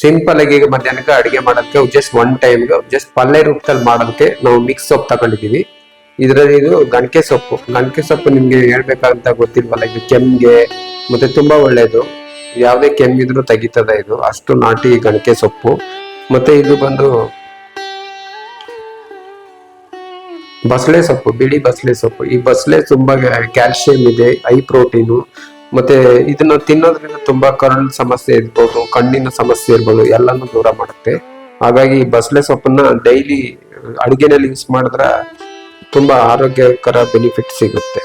Simple ಆಗಿ ಮಧ್ಯಾಹ್ನಕ್ಕೆ ಅಡಿಗೆ ಮಾಡೋದಕ್ಕೆ ಜಸ್ಟ್ ಒನ್ ಟೈಮ್ ಜಸ್ಟ್ ಪಲ್ಯ ರೂಪದಲ್ಲಿ ಮಾಡೋದಕ್ಕೆ ನಾವು ಮಿಕ್ಸ್ ಸೊಪ್ಪು ತಗೊಂಡಿದೀವಿ ಇದರಲ್ಲಿ ಇದು ಗಣಕೆ ಸೊಪ್ಪು. ಗಣಕೆ ಸೊಪ್ಪು ನಿಮ್ಗೆ ಹೇಳ್ಬೇಕಂತ ಗೊತ್ತಿಲ್ವಲ್ಲ, ಇದು ಕೆಮ್ಮಿಗೆ ಮತ್ತೆ ತುಂಬಾ ಒಳ್ಳೇದು. ಯಾವುದೇ ಕೆಮ್ಮಿದ್ರು ತೆಗಿತದೆ ಇದು. ಅಷ್ಟು ನಾಟಿ ಗಣಕೆ ಸೊಪ್ಪು. ಮತ್ತೆ ಇದು ಬಂದು ಬಸಳೆ ಸೊಪ್ಪು, ಬಿಳಿ ಬಸಳೆ ಸೊಪ್ಪು. ಈ ಬಸಳೆ ತುಂಬಾ ಕ್ಯಾಲ್ಸಿಯಂ ಇದೆ ಐ ಪ್ರೋಟೀನು ಮತ್ತೆ ಇದನ್ನ ತಿನ್ನೋದ್ರಿಂದ ತುಂಬಾ ಕರುಳು ಸಮಸ್ಯೆ ಇರ್ಬೋದು, ಕಣ್ಣಿನ ಸಮಸ್ಯೆ ಇರ್ಬೋದು, ಎಲ್ಲಾನು ದೂರ ಮಾಡುತ್ತೆ. ಹಾಗಾಗಿ ಬಸಳೆ ಸೊಪ್ಪನ್ನ ಡೈಲಿ ಅಡುಗೆನಲ್ಲಿ ಯೂಸ್ ಮಾಡಿದ್ರೆ ತುಂಬಾ ಆರೋಗ್ಯಕರ ಬೆನಿಫಿಟ್ ಸಿಗುತ್ತೆ.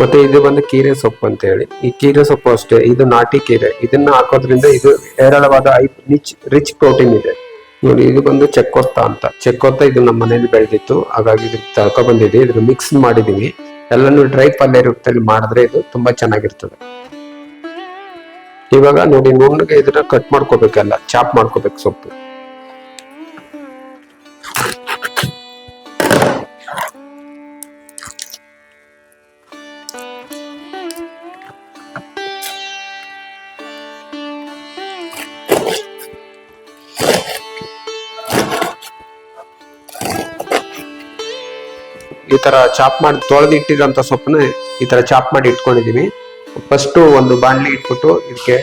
ಮತ್ತೆ ಇದು ಬಂದು ಕೀರೆ ಸೊಪ್ಪು ಅಂತ ಹೇಳಿ. ಈ ಕೀರೆ ಸೊಪ್ಪು ಅಷ್ಟೇ, ಇದು ನಾಟಿ ಕೀರೆ. ಇದನ್ನ ಹಾಕೋದ್ರಿಂದ ಇದು ಹೇರಳವಾದ ರಿಚ್ ರಿಚ್ ಪ್ರೋಟೀನ್ ಇದೆ. ನೋಡಿ, ಇದು ಬಂದು ಚೆಕ್ಕೊತ್ತ ಅಂತ. ಚೆಕ್ಕೊತ್ತ ಇದು ನಮ್ಮ ಮನೇಲಿ ಬೆಳೆದಿತ್ತು. ಹಾಗಾಗಿ ಇದ್ರ ತಳ್ಕೊ ಬಂದಿದೆ. ಇದ್ರ ಮಿಕ್ಸ್ ಮಾಡಿದೀವಿ ಎಲ್ಲಾನು ಡ್ರೈ ಪಲ್ಯ ರೂಪದಲ್ಲಿ ಮಾಡಿದ್ರೆ ಇದು ತುಂಬಾ ಚೆನ್ನಾಗಿರ್ತದೆ. ಇವಾಗ ನೋಡಿ ನುಣ್ಣಗೆ ಇದನ್ನ ಕಟ್ ಮಾಡ್ಕೋಬೇಕಲ್ಲ ಚಾಪ್ ಮಾಡ್ಕೋಬೇಕು ಸೊಪ್ಪು. ಈ ತರ ಚಾಪ್ ಮಾಡಿ ತೊಳೆದು ಇಟ್ಟಿರೋಂಥ ಸೊಪ್ಪನ್ನ ಈ ತರ ಚಾಪ್ ಮಾಡಿ ಇಟ್ಕೊಂಡಿದೀವಿ. ಫಸ್ಟ್ ಒಂದು ಬಾಂಡ್ಲಿ ಇಟ್ಬಿಟ್ಟು ಇದಕ್ಕೆ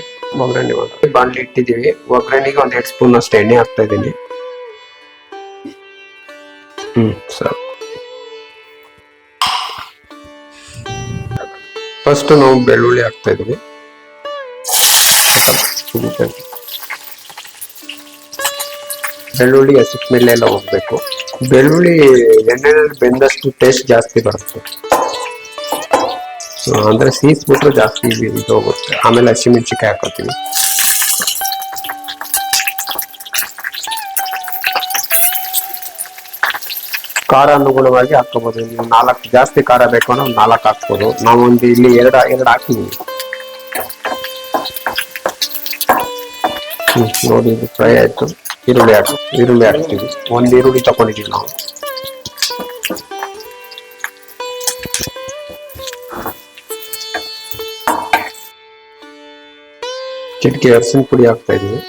ಒಗ್ಗರಣೆ ಮಾಡಿ ಬಾಣ್ಲಿ ಇಟ್ಟಿದೀವಿ ಒಗ್ಗರಣೆಗೆ ಒಂದ್ ಎರಡು ಸ್ಪೂನ್ ಅಷ್ಟು ಎಣ್ಣೆ ಹಾಕ್ತಾ ಇದ್ದೀನಿ. ಹ್ಮ್ ಫಸ್ಟ್ ನಾವು ಬೆಳ್ಳುಳ್ಳಿ ಹಾಕ್ತಾ ಇದೀವಿ ಬೆಳ್ಳುಳ್ಳಿ ಹಸಿಟ್ ಮೇಲೆ ಎಲ್ಲ ಹೋಗ್ಬೇಕು. ಬೆಳ್ಳುಳ್ಳಿ ಎಣ್ಣೆನಲ್ಲಿ ಬೆಂದಷ್ಟು ಟೇಸ್ಟ್ ಜಾಸ್ತಿ ಬರುತ್ತೆ. ಅಂದರೆ ಸೀಸ್ಬಿಟ್ರೆ ಜಾಸ್ತಿ ಹೋಗುತ್ತೆ. ಆಮೇಲೆ ಹಸಿಮೆಣಸಿಕಾಯಿ ಹಾಕೋತೀವಿ ಖಾರ ಅನುಗುಣವಾಗಿ ಹಾಕೋಬಹುದು ನೀವು ನಾಲ್ಕು ಜಾಸ್ತಿ ಖಾರ ಬೇಕು ಅಂದ್ರೆ ನಾಲ್ಕು ಹಾಕ್ಬೋದು. ನಾವೊಂದು ಇಲ್ಲಿ ಎರಡು ಎರಡು ಹಾಕಿದೀವಿ ಹ್ಮ್, ನೋಡಿ ಫ್ರೈ ಆಯ್ತು. ಈರುಳ್ಳಿ ಹಾಕಿ, ಈರುಳ್ಳಿ ಹಾಕ್ತೀವಿ. ಒಂದು ಈರುಳ್ಳಿ ತಗೊಂಡಿದ್ದೀವಿ ನಾವು. ಚಿಟಿಕೆ ಅರಸಿನ ಪುಡಿ ಹಾಕ್ತಾ ಇದೀವಿ.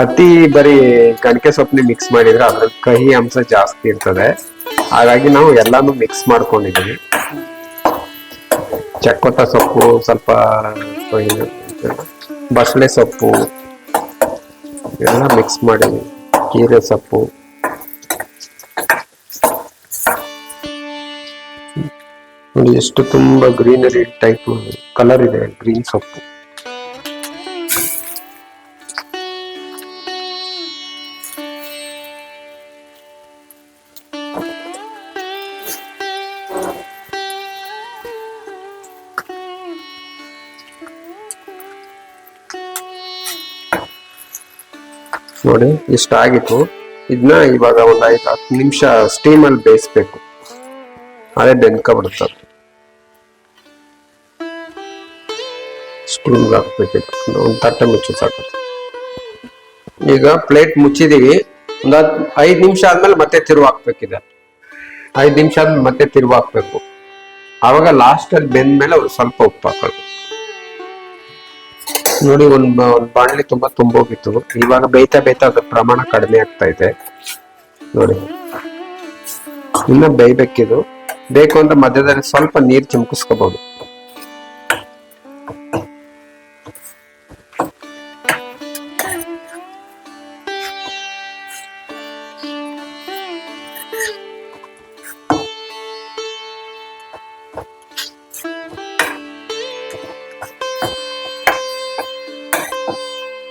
ಅತಿ ಬರೀ ಕಣಕೆ ಸೊಪ್ಪನ್ನ ಮಿಕ್ಸ್ ಮಾಡಿದ್ರೆ ಅದ್ರ ಕಹಿ ಅಂಶ ಜಾಸ್ತಿ ಇರ್ತದೆ. ಹಾಗಾಗಿ ನಾವು ಎಲ್ಲಾನು ಮಿಕ್ಸ್ ಮಾಡ್ಕೊಂಡಿದೀವಿ. ಚಕ್ಕೊತ್ತ ಸೊಪ್ಪು, ಸ್ವಲ್ಪ ಬಸಳೆ ಸೊಪ್ಪು ಎಲ್ಲ ಮಿಕ್ಸ್ ಮಾಡಿದ್ವಿ ಕೀರೆ ಸೊಪ್ಪು. ಎಷ್ಟು ತುಂಬಾ ಗ್ರೀನರಿ ಟೈಪ್ ಕಲರ್ ಇದೆ ಗ್ರೀನ್ ಸೊಪ್ಪು. ನೋಡಿ, ಇಷ್ಟ ಆಗಿತ್ತು. ಇದನ್ನ ಇವಾಗ ಒಂದು ಐದು ಹತ್ತು ನಿಮಿಷ ಸ್ಟೀಮ್ ಅಲ್ಲಿ ಬೇಯಿಸ್ಬೇಕು. ಅದೇ ಬೆಂದ್ಕೊಬಿಡುತ್ತೆ ಸ್ಟೀಮ್ ಹಾಕ್ಬೇಕಿತ್ತು ಒಂದು ತಟ್ಟೆ ಮುಚ್ಚಿ ಸಾಕು. ಈಗ ಪ್ಲೇಟ್ ಮುಚ್ಚಿದೀವಿ. ಒಂದ್ ಹತ್ತು, ಐದ್ ನಿಮಿಷ ಆದ್ಮೇಲೆ ಮತ್ತೆ ತಿರುವು ಹಾಕ್ಬೇಕಿದೆ. ಐದು ನಿಮಿಷ ಆದ್ಮೇಲೆ ಮತ್ತೆ ತಿರುವು ಹಾಕ್ಬೇಕು. ಆವಾಗ ಲಾಸ್ಟ್ ಅಲ್ಲಿ ಬೆಂದ್ಮೇಲೆ ಒಂದು ಸ್ವಲ್ಪ ಉಪ್ಪು ಹಾಕೋದು ನೋಡಿ, ಒಂದ್ ಒಂದ್ ಬಾಣ್ಲಿ ತುಂಬಾ ತುಂಬೋಗಿತ್ತು. ಇವಾಗ ಬೇಯ್ತಾ ಬೇಯ್ತಾ ಅದ್ರ ಪ್ರಮಾಣ ಕಡಿಮೆ ಆಗ್ತಾ ಇದೆ. ನೋಡಿ. ಇನ್ನ ಬೇಯ್ಬೇಕಿದು. ಬೇಕು ಅಂದ್ರೆ ಮಧ್ಯದಲ್ಲಿ ಸ್ವಲ್ಪ ನೀರ್ ಚಿಮ್ಕಿಸ್ಕೋಬಹುದು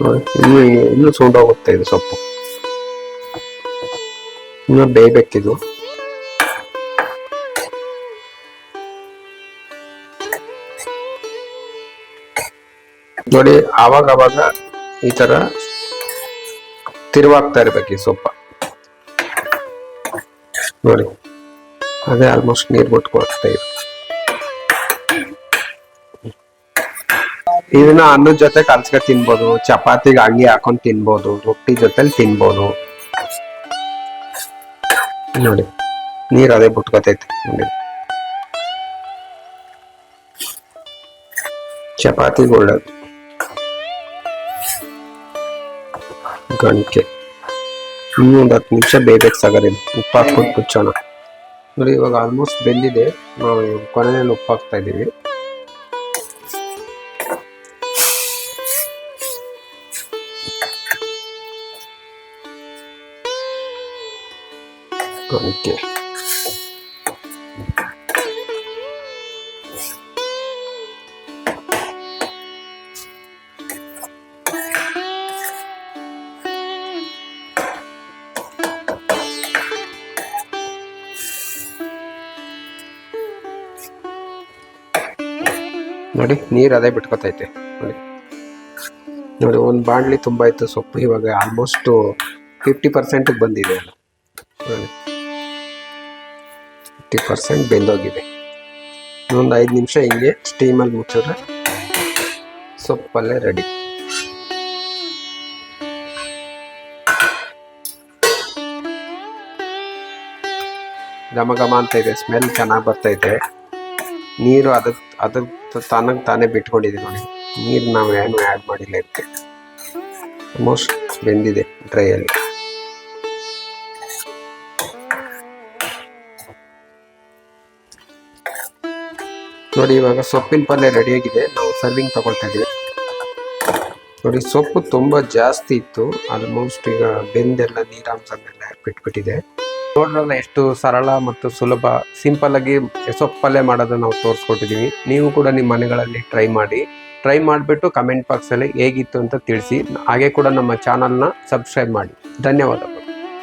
ನೋಡಿ, ಇನ್ನು ಸೌಂಡ್ ಆಗುತ್ತೆ ಇದು ಸೊಪ್ಪು ಇನ್ನು ಬೇಯ್ಬೇಕಿದು. ನೋಡಿ ಆವಾಗ ಅವಾಗ ಈ ತರ ತಿರುವಾಗ್ತಾ ಇರ್ಬೇಕು ಈ ಸೊಪ್ಪ. ನೋಡಿ ಅದೇ ಆಲ್ಮೋಸ್ಟ್ ನೀರ್ ಬಿಟ್ಕೊಳ್ತಾ ಇದೆ. ಇದನ್ನ ಅನ್ನದ ಜೊತೆ ಕಲ್ಸ್ಕೊಂಡ್ ತಿನ್ಬೋದು. ಚಪಾತಿಗೆ ಹಂಗೆ ಹಾಕೊಂಡ್ ತಿನ್ಬೋದು. ರೊಟ್ಟಿ ಜೊತೆಲಿ ತಿನ್ಬೋದು. ನೋಡಿ, ನೀರ್ ಅದೇ ಬಿಟ್ಕೋತೈತೆ, ನೋಡಿ. ಚಪಾತಿಗೆ ಒಳ್ಳೇದು. ಗಣಿಕೆ ಇನ್ನೂ ಒಂದು ಹತ್ತು ನಿಮಿಷ ಬೇಯಬೇಕು ಸಾಗರಿ. ಉಪ್ಪು ಹಾಕ್ಬಿಟ್ಟು ನೋಡಿ, ಇವಾಗ ಆಲ್ಮೋಸ್ಟ್ ಬೆಂದಿದೆ. ನಾವು ಕೊನೆಯಲ್ಲಿ ಉಪ್ಪು ಹಾಕ್ತಾ ಇದ್ದೀವಿ. ಓಕೆ ನೋಡಿ, ನೀರು ಅದೇ ಬಿಟ್ಕೊತೈತೆ. ನೋಡಿ. ನೋಡಿ, ಒಂದು ಬಾಣಲಿ ತುಂಬ ಇತ್ತು ಸೊಪ್ಪು. ಇವಾಗ ಆಲ್ಮೋಸ್ಟ್ ಫಿಫ್ಟಿ ಪರ್ಸೆಂಟಿಗೆ ಬಂದಿದೆ ಅಲ್ಲ ನೋಡಿ. ಫಿಫ್ಟಿ ಪರ್ಸೆಂಟ್ ಬೆಂದೋಗಿದೆ. ಇನ್ನೊಂದು ಐದು ನಿಮಿಷ ಹಿಂಗೆ ಸ್ಟೀಮಲ್ಲಿ ಮುಚ್ಚಿದ್ರೆ ಸೊಪ್ಪಲ್ಲೇ ರೆಡಿ ಘಮ ಘಮ ಅಂತ ಇದೆ ಸ್ಮೆಲ್ ಚೆನ್ನಾಗಿ ಬರ್ತೈತೆ. ನೀರು ಅದ ಅದ್ರ ತನಗೆ ತಾನೇ ಬಿಟ್ಕೊಂಡಿದೆ ನೋಡಿ. ನೀರು ನಾವು ಏನು ಆ್ಯಡ್ ಮಾಡಿಲ್ಲ ಇದಕ್ಕೆ. ಆಲ್ಮೋಸ್ಟ್ ಬೆಂದಿದೆ ಡ್ರೈಯಲ್ಲಿ ನೋಡಿ, ಇವಾಗ ಸೊಪ್ಪಿನ ಪಲ್ಯ ರೆಡಿಯಾಗಿದೆ ನಾವು ಸರ್ವಿಂಗ್ ತಗೊಳ್ತಾ ಇದ್ದೀವಿ. ನೋಡಿ, ಸೊಪ್ಪು ತುಂಬ ಜಾಸ್ತಿ ಇತ್ತು. ಆಲ್ಮೋಸ್ಟ್ ಈಗ ಬೆಂದೆಲ್ಲ ನೀರಾಂಶನೆಲ್ಲ ಬಿಟ್ಬಿಟ್ಟಿದೆ. ನೋಡ್ರಲ್ಲ ಎಷ್ಟು ಸರಳ ಮತ್ತು ಸುಲಭ. ಸಿಂಪಲ್ ಆಗಿ ಸೊಪ್ಪು ಪಲ್ಯ ಮಾಡೋದನ್ನು ನಾವು ತೋರಿಸ್ಕೊಟ್ಟಿದ್ದೀವಿ. ನೀವು ಕೂಡ ನಿಮ್ಮ ಮನೆಗಳಲ್ಲಿ ಟ್ರೈ ಮಾಡಿ. ಟ್ರೈ ಮಾಡಿಬಿಟ್ಟು ಕಮೆಂಟ್ ಬಾಕ್ಸಲ್ಲಿ ಹೇಗಿತ್ತು ಅಂತ ತಿಳಿಸಿ. ಹಾಗೆ ಕೂಡ ನಮ್ಮ ಚಾನಲ್ನ ಸಬ್ಸ್ಕ್ರೈಬ್ ಮಾಡಿ. ಧನ್ಯವಾದಗಳು.